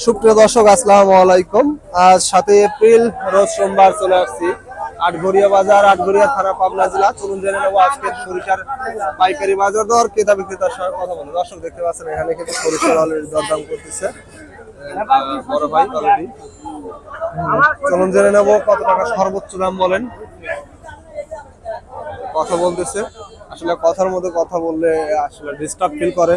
সুপ্রিয় দর্শক, আসসালামু আলাইকুম। আজ সাতই এপ্রিল, রোজ সোমবার চলে আসছি আটঘরিয়া বাজার, আটঘরিয়া থানা, পাবনা জেলা। চলুন জেনে নেব আজকে সরিষার পাইকারি বাজার দর, ক্রেতা বিক্রেতার সঙ্গে কথা বলব। দর্শক, দেখতে পাচ্ছেন এখানে কিন্তু সরিষার অলরেডি দরদাম করতেছে। বড় ভাই অলরেডি চলুন জেনে নেব কত টাকা সর্বোচ্চ দাম বলেন। কথা বলতেছে। আসলে কথার মধ্যে কথা বললে আসলে ডিস্টার্ব ফিল করে।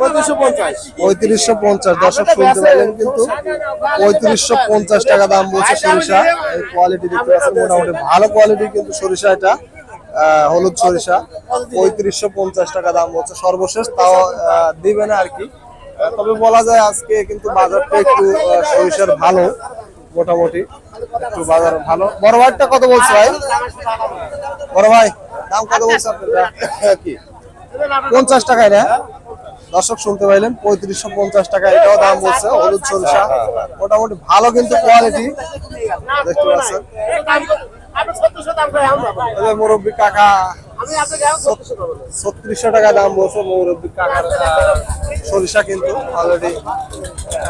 পঁয়ত্রিশশো পঞ্চাশ। পঁয়ত্রিশশো শুনতে পারলেন কিন্তু পঁয়ত্রিশশো পঞ্চাশ টাকা দাম বলছে সরিষা। এই কোয়ালিটি দেখতে পাচ্ছেন মোটামুটি ভালো কোয়ালিটি কিন্তু সরিষা এটা। হলুদ সরিষা পঁয়ত্রিশশো পঞ্চাশ টাকা দাম বলছে সর্বশেষ তাও দিবে না আর কি। তবে বলা যায় আজকে কিন্তু বাজারটা একটু সরিষার ভালো মোটামুটি একটু বাজার ভালো। বড় ভাইটা কত বলছে ভাই? বড় ভাই দাম কত বলছে আপনারা? কি? পঞ্চাশ টাকায় না? দর্শক শুনতে পাইলেন পঁয়ত্রিশশো পঞ্চাশ টাকা এটাও দাম বলছে হলুদ সরিষা। মোটামুটি ভালো কিন্তু কোয়ালিটি দেখতে পাচ্ছেন। মুরব্বী কাকা ছত্রিশশো টাকা দাম বলছে মুরব্বী কাকার সরিষা কিন্তু অলরেডি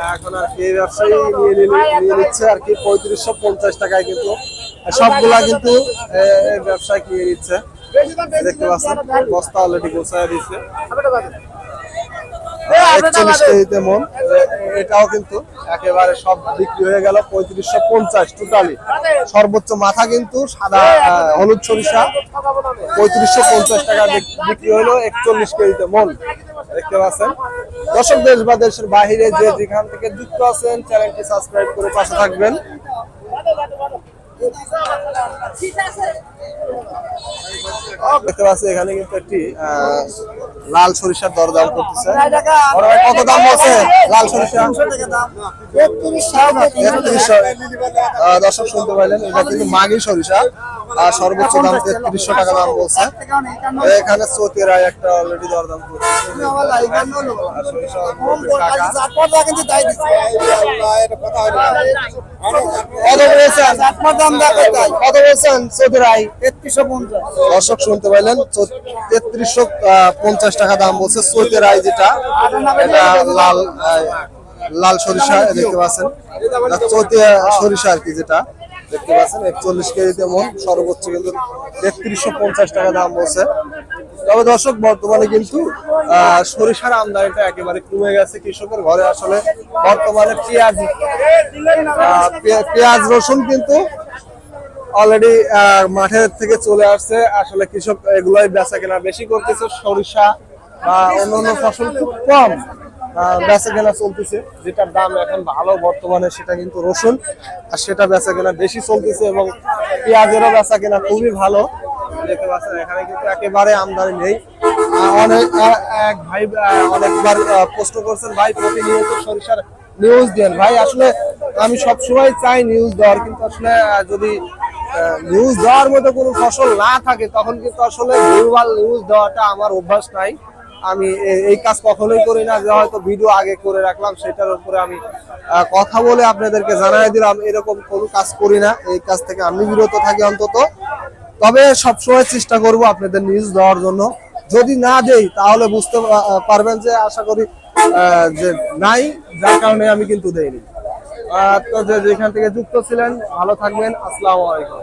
এখন আর কি এই ব্যবসায়ী নিয়ে নিলে- নিয়ে নিচ্ছে আর কি পঁয়ত্রিশশো পঞ্চাশ টাকায় কিন্তু। সবগুলা কিন্তু ব্যবসায় কিনে নিচ্ছে। দেখতে পাচ্ছেন বস্তা অলরেডি গোছায় দিচ্ছে একচল্লিশ কেজিতে মন। এটাও কিন্তু একেবারে সব বিক্রি হয়ে গেল পঁয়ত্রিশশো পঞ্চাশ টোটালি সর্বোচ্চ মাথা কিন্তু সাদা আহ, হলুদ সরিষা। পঁয়ত্রিশশো পঞ্চাশ টাকা বিক্রি হলো একচল্লিশ কেজিতে মন। দেখতে পাচ্ছেন? দর্শক দেশ বা দেশের বাহিরে যে যেখান থেকে যুক্ত আছেন চ্যানেলটি সাবস্ক্রাইব করে পাশে থাকবেন। দেখতে পাচ্ছি এখানে কিন্তু একটি আহ, লাল সরিষার দরদাম করতেছে। কত দাম বলছে লাল সরিষা? দর্শক শুনতে পাইলেন এটা কিন্তু মাগি সরিষা। আর সর্বোচ্চ দাম তেত্রিশশো টাকা দাম বলছে এখানে চৌতেরায় একটা অলরেডি দরদাম দর্শক শুনতে পাইলেন তেত্রিশশো পঞ্চাশ টাকা দাম বলছে চৈতে রায় যেটা, এটা লাল লাল সরিষা দেখতে পাচ্ছেন। চৈতে সরিষা আর কি যেটা, দেখতে পাচ্ছেন, একচল্লিশ কেজিতে মন সর্বোচ্চ কিন্তু তেত্রিশশো পঞ্চাশ টাকা দাম বলছে। তবে দর্শক, বর্তমানে কিন্তু সরিষার আমদানিটা একেবারে কমে গেছে। কৃষকের ঘরে আসলে বর্তমানে পেঁয়াজ পেঁয়াজ, রসুন কিন্তু অলরেডি মাঠের থেকে চলে আসছে। আসলে কৃষক এগুলোই বেচা কেনা বেশি করতেছে। সরিষা বা অন্যান্য ফসল খুব কম বেচা কেনা চলতেছে, যেটার দাম এখন ভালো বর্তমানে, সেটা কিন্তু রসুন, আর সেটা বেচা কেনা বেশি চলতেছে এবং পেঁয়াজেরও বেচা কেনা খুবই ভালো। দেখতে পাচ্ছেন, এখানে কিন্তু একেবারে আমদানি নেই। অনেক এক ভাই অনেকবার প্রশ্ন করছেন, ভাই, প্রতিনিয়ত সরিষার নিউজ দেন। ভাই, আসলে আমি সব সময় চাই নিউজ দেওয়ার, কিন্তু আসলে যদি নিউজ দেওয়ার মতো কোনো ফসল না থাকে, তখন কিন্তু আসলে নিউজ দেওয়াটা আমার অভ্যাস নাই। আমি এই কাজ কখনোই করি না, যে হয়তো ভিডিও আগে করে রাখলাম, সেটার উপরে আমি কথা বলে আপনাদেরকে জানাই দিলাম, এরকম কোনো কাজ করি না, এই কাজ থেকে আমি বিরত থাকি অন্তত। তবে সবসময় চেষ্টা করব আপনাদের নিউজ দেওয়ার জন্য। যদি না দেই, তাহলে বুঝতে পারবেন যে আশা করি যে নাই, যার কারণে আমি কিন্তু দেইনি। তো যেখান থেকে যুক্ত ছিলেন, ভালো থাকবেন, আসসালামু আলাইকুম।